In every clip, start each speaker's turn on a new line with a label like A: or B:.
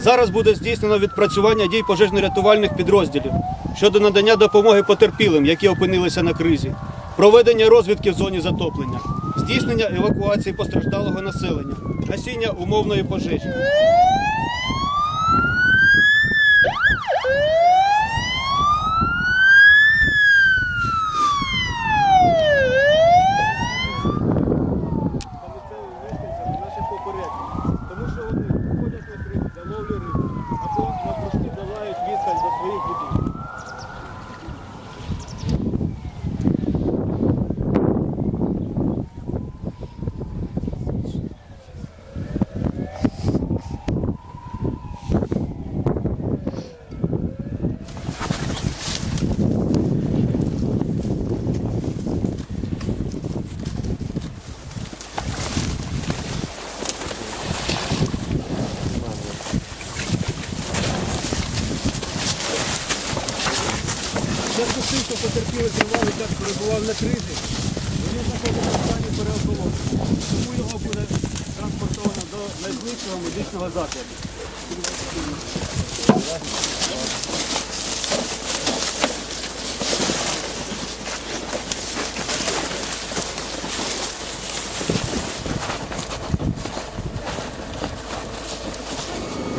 A: Зараз буде здійснено відпрацювання дій пожежно-рятувальних підрозділів щодо надання допомоги потерпілим, які опинилися на кризі, проведення розвідки в зоні затоплення, здійснення евакуації постраждалого населення, гасіння умовної пожежі. Тому що вони виходять на крик для ловлі риби або навпрошки долають відстань до своїх будинків. Зв'язку з що потерпіли тривалий час перебував на кризі, він знаходиться в стані переохолодження. Тому його буде транспортовано до найближчого медичного закладу.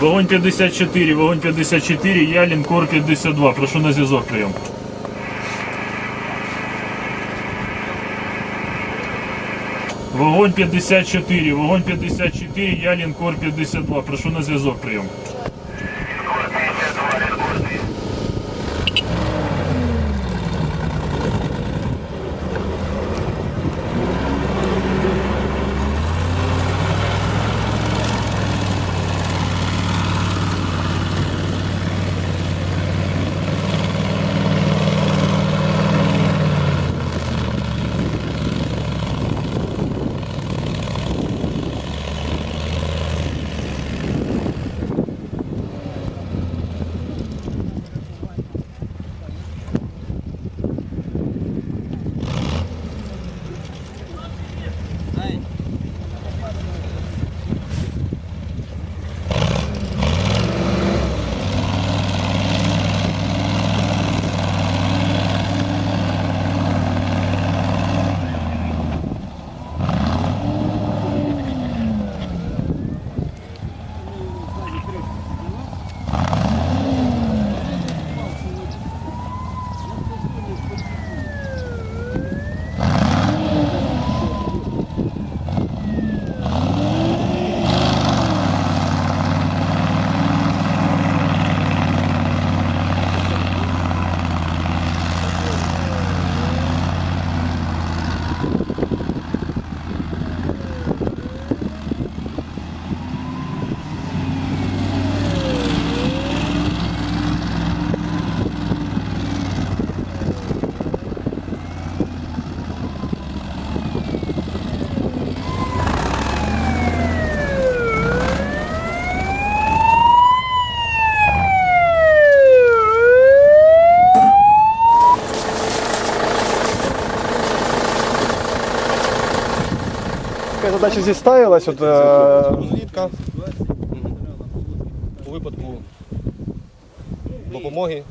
B: Вогонь 54, вогонь 54, я лінкор 52. Прошу на зв'язок прийом. Вогонь 54, вогонь 54, я лінкор 52. Прошу на зв'язок прийом.
C: Така задача зіставилась, от, е.
D: У випадку допомоги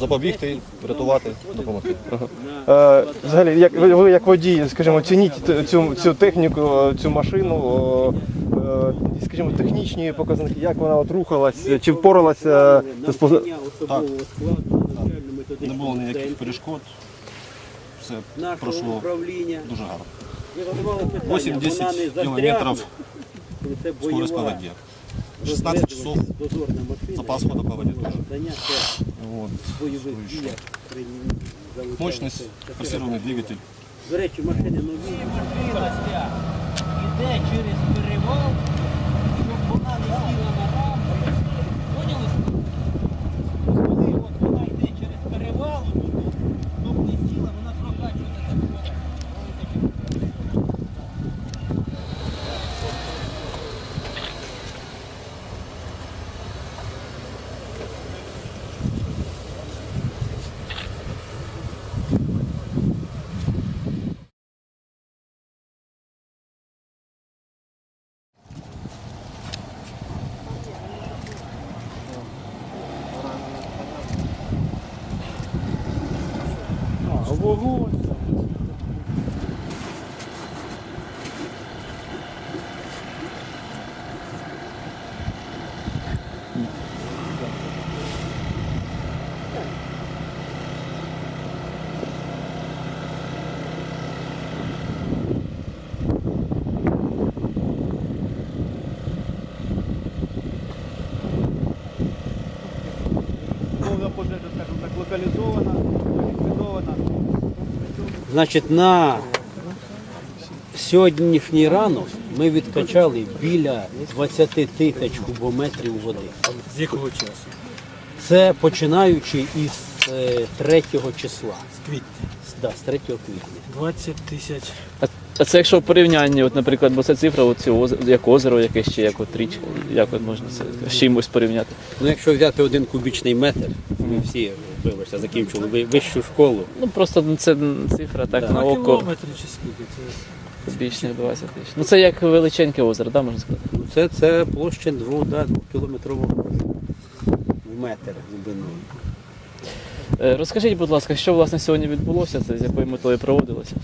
D: запобігти, врятувати, допомогти.
C: е, взагалі, як ви, ви як водій, скажімо, оцініть т- цю, цю техніку, е, цю машину, о, е, скажімо, технічні показники, як вона от рухалась, чи впоралася з поз-
D: Так. Не було ніяких перешкод. Все пройшло
E: управління.
D: дуже гарно.
E: Ви задавали питання,
D: 8-10
E: вона не застрягне,
D: кілометрів
E: коли це
D: скорость по
E: бойова
D: воді. 16 часов
E: дозорна машина,
D: запас хода по воді теж.
E: завдання це
D: Вот.
E: в бойових
D: Що ще?
E: діях при залученні
D: Мощность,
E: це- це
D: форсированный двигатель.
E: До речі, машини нові. Іде через перевал, щоб вона не сіла на пожежа, скажімо так, локалізована, ліквідована. Значить, на сьогоднішній ранок ми відкачали біля 20 тисяч кубометрів води.
F: З якого часу?
E: Це починаючи із е, 3 числа.
F: З квітня.
E: Да, з 3 квітня.
F: 20 тисяч.
G: А це якщо в порівнянні, от, наприклад, бо це цифра, оці озеро, як озеро яке ще як от річка, як от можна це з чимось порівняти.
E: Ну, якщо взяти один кубічний метр, ми всі вибачте, закінчили ви- вищу школу.
G: Ну просто ну, це цифра так на око
F: кілометри чи скільки? Це
G: більш ніж 20 тисяч. Ну це як величеньке озеро, да, можна сказати?
E: Ну, це, це площа 2 да, кілометрового в метр глибиною.
G: Е, Розкажіть, будь ласка, що власне сьогодні відбулося, це з якою метою проводилося?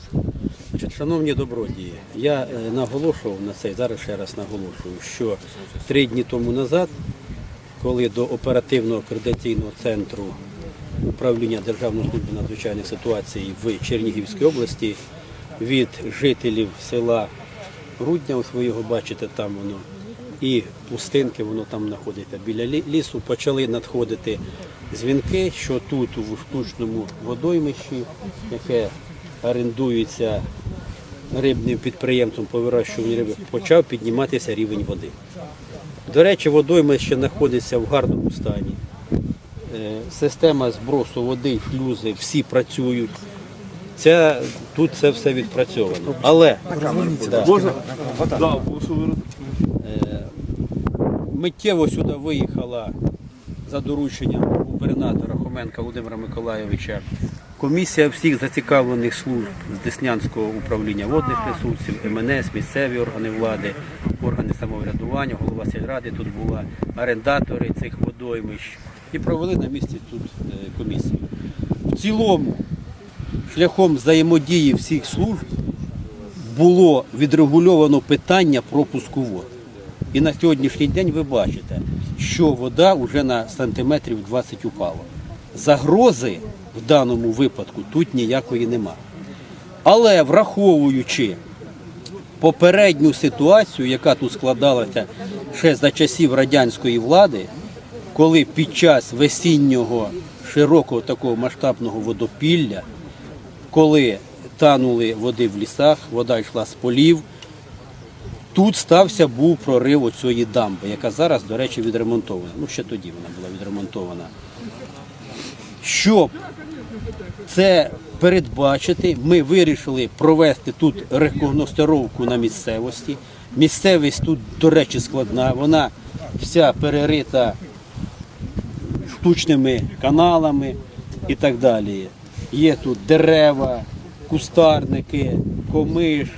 E: Значить, шановні добродії, я е, наголошував на це, і зараз ще раз наголошую, що три дні тому назад, коли до оперативного координаційного центру управління Державної служби надзвичайних ситуацій в Чернігівській області від жителів села Рудня, ось ви його бачите там воно, і пустинки, воно там знаходиться біля лісу, почали надходити дзвінки, що тут у штучному водоймищі, яке орендується рибним підприємством по вирощуванню риби, почав підніматися рівень води. До речі, водоймище знаходиться в гарному стані. Е, Система збросу води, шлюзи, всі працюють. Це, тут це все відпрацьовано. Але да, е, миттєво сюди виїхала за дорученням губернатора Хоменка Володимира Миколайовича комісія всіх зацікавлених служб з Деснянського управління водних ресурсів, МНС, місцеві органи влади, органи самоврядування, голова сільради тут була, орендатори цих водоймищ і провели на місці тут е, комісію. В цілому, шляхом взаємодії всіх служб було відрегульовано питання пропуску вод. І на сьогоднішній день ви бачите, що вода вже на сантиметрів 20 упала. Загрози в даному випадку тут ніякої нема. Але враховуючи попередню ситуацію, яка тут складалася ще за часів радянської влади, коли під час весіннього широкого такого масштабного водопілля коли танули води в лісах, вода йшла з полів. Тут стався був прорив оцієї дамби, яка зараз, до речі, відремонтована. Ну, ще тоді вона була відремонтована. Щоб це передбачити, ми вирішили провести тут рекогностировку на місцевості. Місцевість тут, до речі, складна, вона вся перерита штучними каналами і так далі. Є тут дерева, кустарники, комиш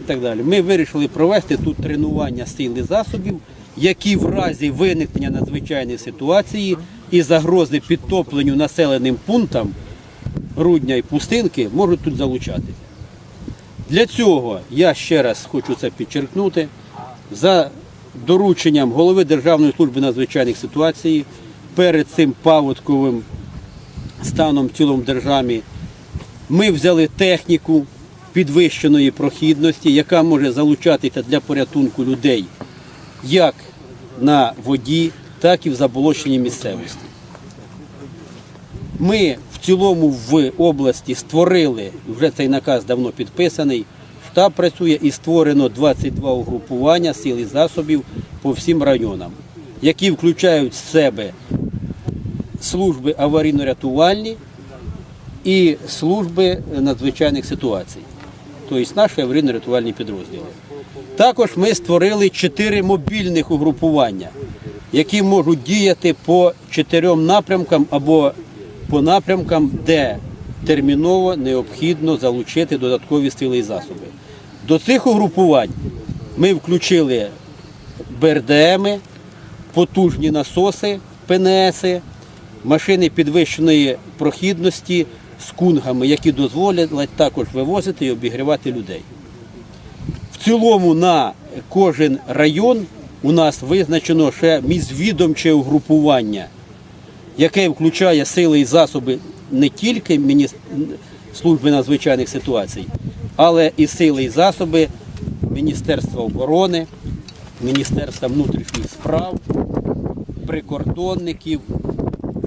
E: і так далі. Ми вирішили провести тут тренування сил і засобів, які в разі виникнення надзвичайної ситуації і загрози підтопленню населеним пунктам Рудня і Пустинки можуть тут залучатися. Для цього я ще раз хочу це підчеркнути. За дорученням голови Державної служби надзвичайних ситуацій перед цим паводковим станом в цілому державі ми взяли техніку підвищеної прохідності, яка може залучатися для порятунку людей як на воді, так і в заболоченій місцевості. Ми в цілому в області створили, вже цей наказ давно підписаний, штаб працює і створено 22 угрупування сил і засобів по всім районам, які включають в себе служби аварійно-рятувальні і служби надзвичайних ситуацій, тобто наші аварійно-рятувальні підрозділи. Також ми створили чотири мобільних угрупування, які можуть діяти по чотирьом напрямкам або по напрямкам, де терміново необхідно залучити додаткові сили і засоби. До цих угрупувань ми включили БРДМи, потужні насоси, ПНСи, машини підвищеної прохідності з кунгами, які дозволять також вивозити і обігрівати людей. В цілому на кожен район у нас визначено ще мізвідомче угрупування, яке включає сили і засоби не тільки служби надзвичайних ситуацій, але і сили і засоби Міністерства оборони, Міністерства внутрішніх справ, прикордонників,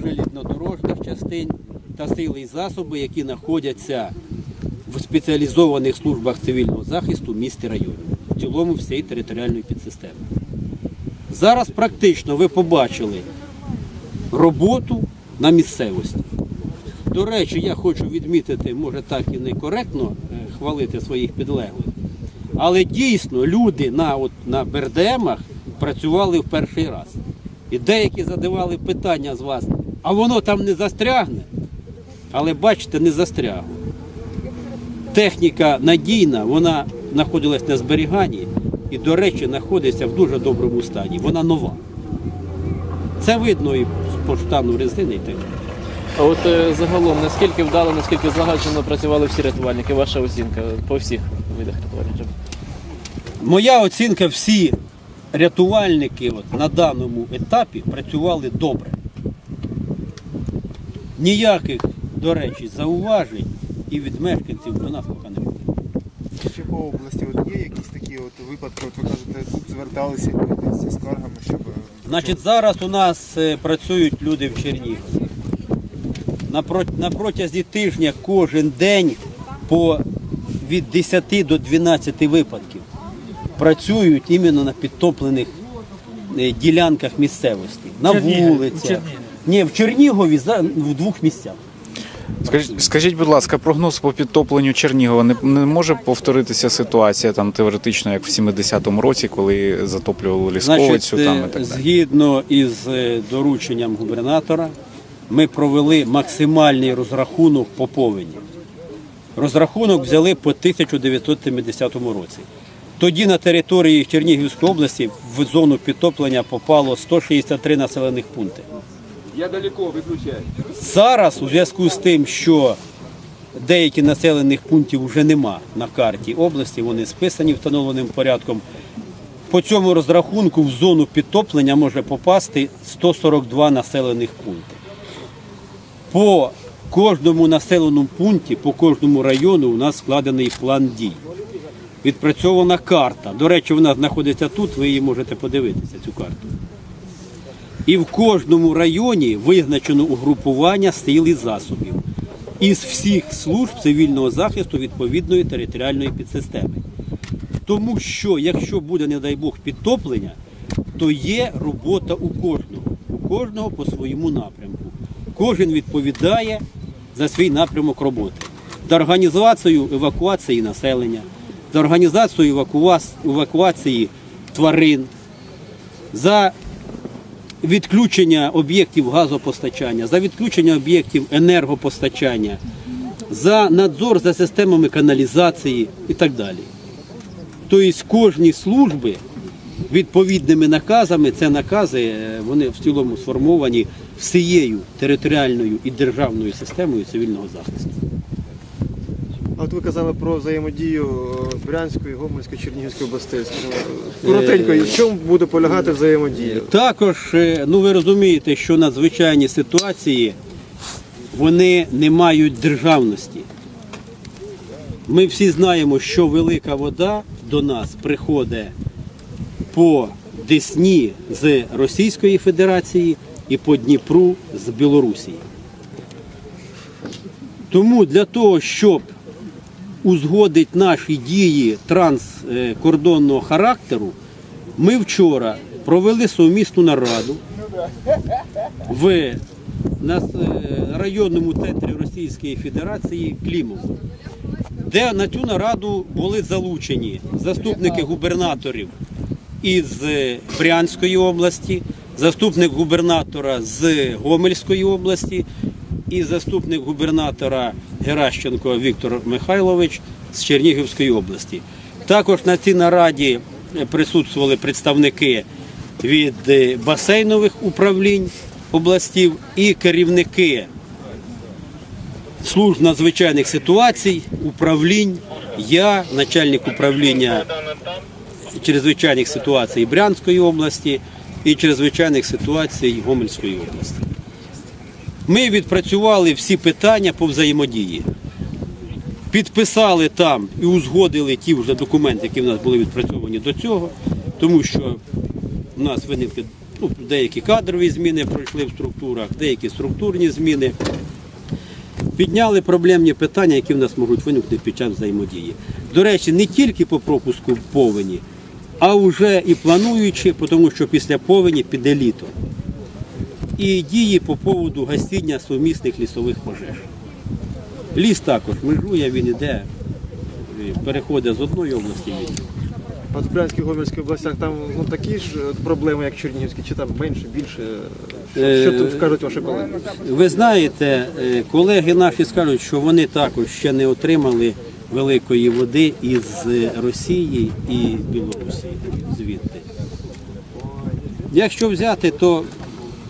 E: железнодорожних частин та сили і засоби, які знаходяться в спеціалізованих службах цивільного захисту міст і районів, в цілому всієї територіальної підсистеми. Зараз практично ви побачили роботу на місцевості. До речі, я хочу відмітити, може так і не коректно е, хвалити своїх підлеглих, але дійсно люди на, от, на БРДМах працювали в перший раз. І деякі задавали питання з вас, а воно там не застрягне. Але бачите, не застрягло. Техніка надійна, вона знаходилась на зберіганні і, до речі, знаходиться в дуже доброму стані. Вона нова. Це видно і по штану резини і так.
G: А от е, загалом, наскільки вдало, наскільки злагоджено працювали всі рятувальники, ваша оцінка по всіх видах рятувальників?
E: Моя оцінка, всі рятувальники от, на даному етапі працювали добре. Ніяких, до речі, зауважень і від мешканців до нас поки не було.
H: Ще по області от є якісь такі от випадки, от ви кажете, тут зверталися люди зі скаргами, щоб е,
E: Значить, зараз у нас е, працюють люди в Чернігові. На, про- на протязі тижня кожен день по від 10 до 12 випадків працюють іменно на підтоплених е, ділянках місцевості. На
F: Чернігові, у
E: вулицях.
F: Чернігові.
E: Ні, в Чернігові за- в двох місцях.
I: Скажіть, скажіть, будь ласка, прогноз по підтопленню Чернігова не, не може повторитися ситуація там теоретично, як в 70-му році, коли затоплювали лісковицю
E: Значить,
I: там
E: е,
I: і так далі?
E: згідно із е, дорученням губернатора, ми провели максимальний розрахунок по повені. Розрахунок взяли по 1970 році. Тоді на території Чернігівської області в зону підтоплення попало 163 населених пункти. Я далеко виключаю. Зараз, у зв'язку з тим, що деякі населених пунктів вже нема на карті області, вони списані встановленим порядком. По цьому розрахунку в зону підтоплення може попасти 142 населених пункти. По кожному населеному пункті, по кожному району у нас складений план дій. Відпрацьована карта. До речі, вона знаходиться тут, ви її можете подивитися, цю карту. І в кожному районі визначено угрупування сил і засобів із всіх служб цивільного захисту відповідної територіальної підсистеми. Тому що, якщо буде, не дай Бог, підтоплення, то є робота у кожного, у кожного по своєму напрямку. Кожен відповідає за свій напрямок роботи. За організацію евакуації населення, за організацію евакуації тварин, за відключення об'єктів газопостачання, за відключення об'єктів енергопостачання, за надзор за системами каналізації і так далі. Тобто кожні служби відповідними наказами, це накази, е, вони в цілому сформовані всією територіальною і державною системою цивільного захисту.
C: А от ви казали про взаємодію е, Брянської, Гомельської, Чернігівської областей. Коротенько, і в чому буде полягати взаємодія?
E: Також, е, ну ви розумієте, що надзвичайні ситуації вони не мають державності. Ми всі знаємо, що велика вода до нас приходить по Десні з Російської Федерації і по Дніпру з Білорусі. Тому для того, щоб узгодити наші дії транскордонного характеру, ми вчора провели совмісну нараду в на е, районному центрі Російської Федерації Клімово, де на цю нараду були залучені заступники губернаторів із е, Брянської області, заступник губернатора з Гомельської області і заступник губернатора Геращенко Віктор Михайлович з Чернігівської області. Також на цій нараді е, присутствували представники від е, басейнових управлінь областів і керівники служб надзвичайних ситуацій, управлінь. Я, начальник управління чрезвичайних ситуацій Брянської області і чрезвичайних ситуацій Гомельської області. Ми відпрацювали всі питання по взаємодії. Підписали там і узгодили ті вже документи, які в нас були відпрацьовані до цього, тому що у нас виникли ну, деякі кадрові зміни пройшли в структурах, деякі структурні зміни. підняли проблемні питання, які в нас можуть виникнути під час взаємодії. До речі, не тільки по пропуску повені, а вже і плануючи, тому що після повені піде літо. І дії по поводу гасіння сумісних лісових пожеж. Ліс також межує, він іде, е, переходить з одної області в іншу.
C: От в Брянській Гомельській областях там ну, такі ж е, проблеми, як в Чернігівській, чи там менше, більше? Що, що
E: Е,
C: тут скажуть ваші колеги?
E: Ви знаєте, колеги наші скажуть, що вони також ще не отримали великої води із Росії і Білорусі звідти. Якщо взяти, то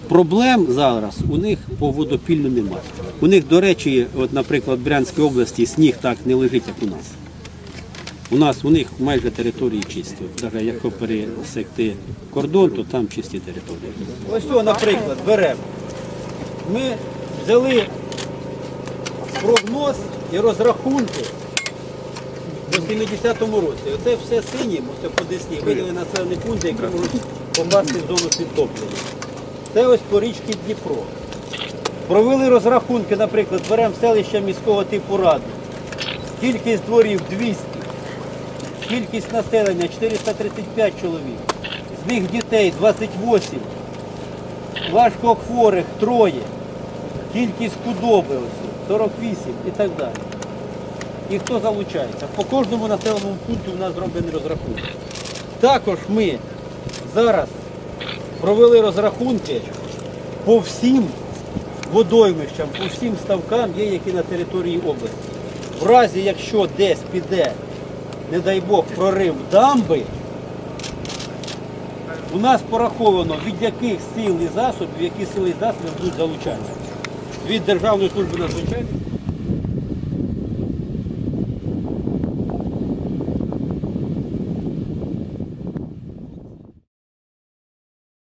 E: проблем зараз у них по водопіллю немає. У них, до речі, от, наприклад, в Брянській області сніг так не лежить, як у нас. У нас у них майже території чисті. Навіть якщо пересекти кордон, то там чисті території. Ось цього, наприклад, беремо. Ми взяли прогноз і розрахунки у 70-му році. Оце все синім, оце по Десні, виділи населені пункти, які можуть попасти в зону підтоплення. Це ось по річці Дніпро. Провели розрахунки, наприклад, беремо селище міського типу Ради. Кількість дворів 200, кількість населення 435 чоловік, з них дітей 28, важкохворих троє, кількість худоби ось 48 і так далі. І хто залучається? По кожному населеному пункту у нас зроблені розрахунки. Також ми зараз провели розрахунки по всім водоймищам, по всім ставкам є, які на території області. В разі, якщо десь піде, не дай Бог, прорив дамби, у нас пораховано, від яких сил і засобів, які сили і засоби будуть залучатися. Від Державної служби надзвичайних